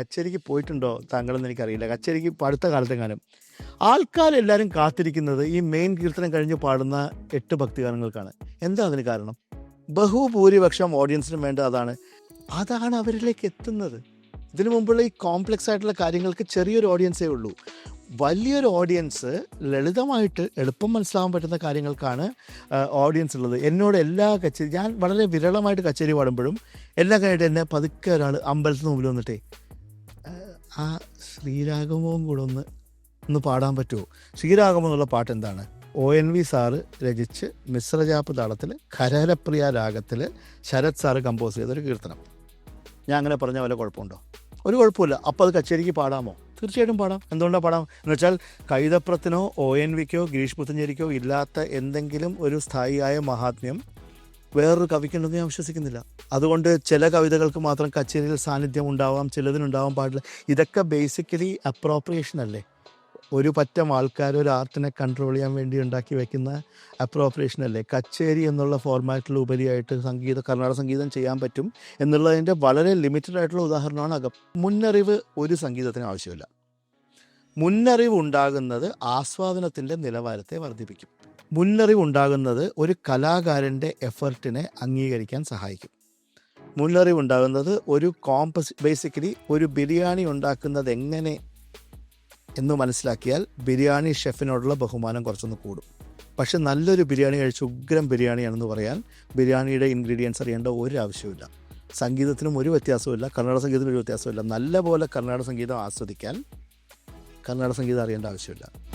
കച്ചേരിക്ക് പോയിട്ടുണ്ടോ താങ്കളെന്ന് എനിക്കറിയില്ല. കച്ചേരിക്ക് അടുത്ത കാലത്തെങ്ങാനും. ആൾക്കാരെല്ലാവരും കാത്തിരിക്കുന്നത് ഈ മെയിൻ കീർത്തനം കഴിഞ്ഞ് പാടുന്ന എട്ട് ഭക്തിഗാനങ്ങൾക്കാണ്. എന്താ അതിന് കാരണം? ബഹുഭൂരിപക്ഷം ഓഡിയൻസിനും വേണ്ട അതാണ്. അതാണ് അവരിലേക്ക് എത്തുന്നത്. ഇതിനു മുമ്പുള്ള ഈ കോംപ്ലക്സ് ആയിട്ടുള്ള കാര്യങ്ങൾക്ക് ചെറിയൊരു ഓഡിയൻസേ ഉള്ളൂ. വലിയൊരു ഓഡിയൻസ് ലളിതമായിട്ട് എളുപ്പം മനസ്സിലാവാൻ പറ്റുന്ന കാര്യങ്ങൾക്കാണ് ഓഡിയൻസ് ഉള്ളത്. എന്നോട് എല്ലാ കച്ചേരി ഞാൻ വളരെ വിരളമായിട്ട് കച്ചേരി പാടുമ്പോഴും എല്ലാം കഴിഞ്ഞിട്ട് എന്നെ പതുക്കെ ഒരാൾ അമ്പലത്തിന് മുമ്പിൽ വന്നിട്ടേ "ആ, ശ്രീരാഗമവും കൂടെ ഒന്ന് ഒന്ന് പാടാൻ പറ്റുമോ? ശ്രീരാഗമം എന്നുള്ള പാട്ട് എന്താണ്? ഒ എൻ വി സാറ് രചിച്ച് മിശ്രജാപ്പ് താളത്തിൽ ഖരഹരപ്രിയ രാഗത്തിൽ ശരത് സാറ് കമ്പോസ് ചെയ്തൊരു കീർത്തനം. ഞാൻ അങ്ങനെ പറഞ്ഞ വല്ല കുഴപ്പമുണ്ടോ? ഒരു കുഴപ്പമില്ല. അപ്പോൾ അത് കച്ചേരിക്ക് പാടാമോ? തീർച്ചയായിട്ടും പാടാം. എന്തുകൊണ്ടാണ് പാടാം? എന്ന് വെച്ചാൽ കൈതപ്രത്തിനോ ഒ എൻ വിക്കോ ഗിരീഷ് പുത്തഞ്ചേരിക്കോ ഇല്ലാത്ത എന്തെങ്കിലും ഒരു സ്ഥായിയായ മഹാത്മ്യം വേറൊരു കവിക്കുണ്ടെന്ന് ഞാൻ വിശ്വസിക്കുന്നില്ല. അതുകൊണ്ട് ചില കവിതകൾക്ക് മാത്രം കച്ചേരിയിൽ സാന്നിധ്യം ഉണ്ടാവാം ചിലതിനുണ്ടാവാൻ പാടില്ല. ഇതൊക്കെ ബേസിക്കലി അപ്രോപ്രിയേഷൻ അല്ലേ? ഒരു പറ്റം ആൾക്കാർ ഒരു ആർട്ടിനെ കൺട്രോൾ ചെയ്യാൻ വേണ്ടി ഉണ്ടാക്കി വെക്കുന്ന അപ്രോപ്രിയേഷൻ അല്ലേ? കച്ചേരി എന്നുള്ള ഫോർമാറ്റിൽ ഉപരിയായിട്ട് സംഗീത കർണാടക സംഗീതം ചെയ്യാൻ പറ്റും എന്നുള്ളതിന്റെ വളരെ ലിമിറ്റഡ് ആയിട്ടുള്ള ഉദാഹരണമാണ് അകം. മുന്നറിവ് ഒരു സംഗീതത്തിന് ആവശ്യമില്ല. മുന്നറിവ് ഉണ്ടാകുന്നത് ആസ്വാദനത്തിന്റെ നിലവാരത്തെ വർദ്ധിപ്പിക്കും. മുന്നറിവ് ഉണ്ടാകുന്നത് ഒരു കലാകാരന്റെ എഫർട്ടിനെ അംഗീകരിക്കാൻ സഹായിക്കും. മുന്നറിവുണ്ടാകുന്നത് ഒരു കോമ്പസ് ബേസിക്കലി ഒരു ബിരിയാണി ഉണ്ടാക്കുന്നത് എങ്ങനെ എന്ന് മനസ്സിലാക്കിയാൽ ബിരിയാണി ഷെഫിനോടുള്ള ബഹുമാനം കുറച്ചൊന്ന് കൂടും. പക്ഷെ നല്ലൊരു ബിരിയാണി കഴിച്ച് ഉഗ്രം ബിരിയാണിയാണെന്ന് പറയാൻ ബിരിയാണിയുടെ ഇൻഗ്രീഡിയൻസ് അറിയേണ്ട ഒരു ആവശ്യമില്ല സംഗീതത്തിനും ഒരു വ്യത്യാസമില്ല കർണാടക സംഗീതത്തിനും ഒരു വ്യത്യാസമില്ല നല്ല പോലെ കർണാടക സംഗീതം ആസ്വദിക്കാൻ കർണാടക സംഗീതം അറിയേണ്ട ആവശ്യമില്ല.